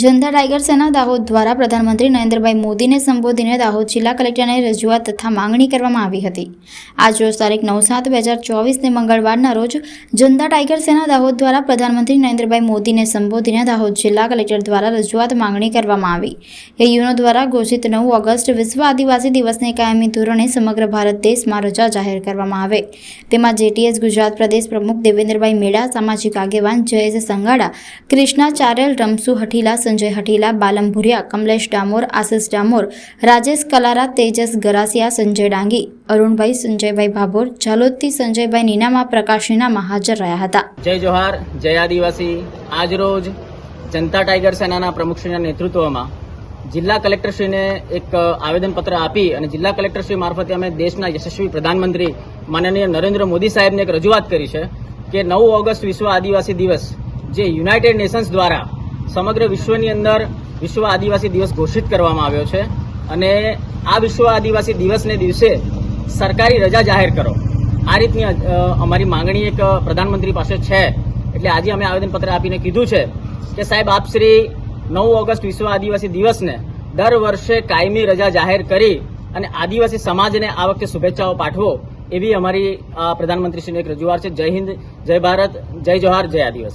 જનતા tiger સેના દાહોદ દ્વારા પ્રધાનમંત્રી નરેન્દ્રભાઈ મોદીને સંબોધીને દાહોદ જિલ્લા કલેક્ટરને રજૂઆત તથા માંગણી કરવામાં આવી હતી. આજ રોજ તારીખ નવ સાત બે હજાર ચોવીસને મંગળવારના રોજ જનતા ટાઈગર સેના દાહોદ દ્વારા પ્રધાનમંત્રી નરેન્દ્રભાઈ મોદીને સંબોધીને દાહોદ જિલ્લા કલેક્ટર દ્વારા રજૂઆત માંગણી કરવામાં આવી. એ યુનો દ્વારા ઘોષિત નવ ઓગસ્ટ વિશ્વ આદિવાસી દિવસને કાયમી ધોરણે સમગ્ર ભારત દેશમાં રજા જાહેર કરવામાં આવે. તેમાં જેટીએસ ગુજરાત પ્રદેશ પ્રમુખ દેવેન્દ્રભાઈ મેડા, સામાજિક આગેવાન જયેશ સંગાડા કૃષ્ણા ચારેલ રમસુ હઠીલા સંજય હઠીલા બાલમ ભુરિયા, કમલેશ ડામોર, આશિષ ડામોર, રાજેશ કલારા, તેજસ ગરાસિયા, સંજય ડાંગી, અરુણભાઈ, સંજયભાઈ ભાભોર, ઝાલોદથી સંજયભાઈ નીનામા, પ્રકાશ નીનામા હાજર રહ્યા હતા. જય જોહાર, જય આદિવાસી. આજરોજ જનતા ટાઈગર સેનાના પ્રમુખશ્રીના નેતૃત્વમાં જિલ્લા કલેક્ટરશ્રીને એક આવેદનપત્ર આપી અને જિલ્લા કલેક્ટરશ્રી મારફતે અમે દેશના યશસ્વી પ્રધાનમંત્રી માનનીય નરેન્દ્ર મોદી સાહેબને એક રજૂઆત કરી છે કે નવ ઓગસ્ટ વિશ્વ આદિવાસી દિવસ જે યુનાઇટેડ નેશન્સ દ્વારા સમગ્ર વિશ્વની અંદર વિશ્વ આદિવાસી દિવસ ઘોષિત કરવામાં આવ્યો છે અને આ વિશ્વ આદિવાસી દિવસને દિવસે સરકારી રજા જાહેર કરો. આ રીતની અમારી માંગણી એક પ્રધાનમંત્રી પાસે છે. એટલે આજે અમે આવેદનપત્ર આપીને કીધું છે કે સાહેબ, આપ શ્રી નવ ઓગસ્ટ વિશ્વ આદિવાસી દિવસને દર વર્ષે કાયમી રજા જાહેર કરી અને આદિવાસી સમાજને આ વખતે શુભેચ્છાઓ પાઠવો એવી અમારી પ્રધાનમંત્રીશ્રીની એક રજૂઆત છે. જય હિન્દ, જય ભારત, જય જોહાર જય આદિવાસી.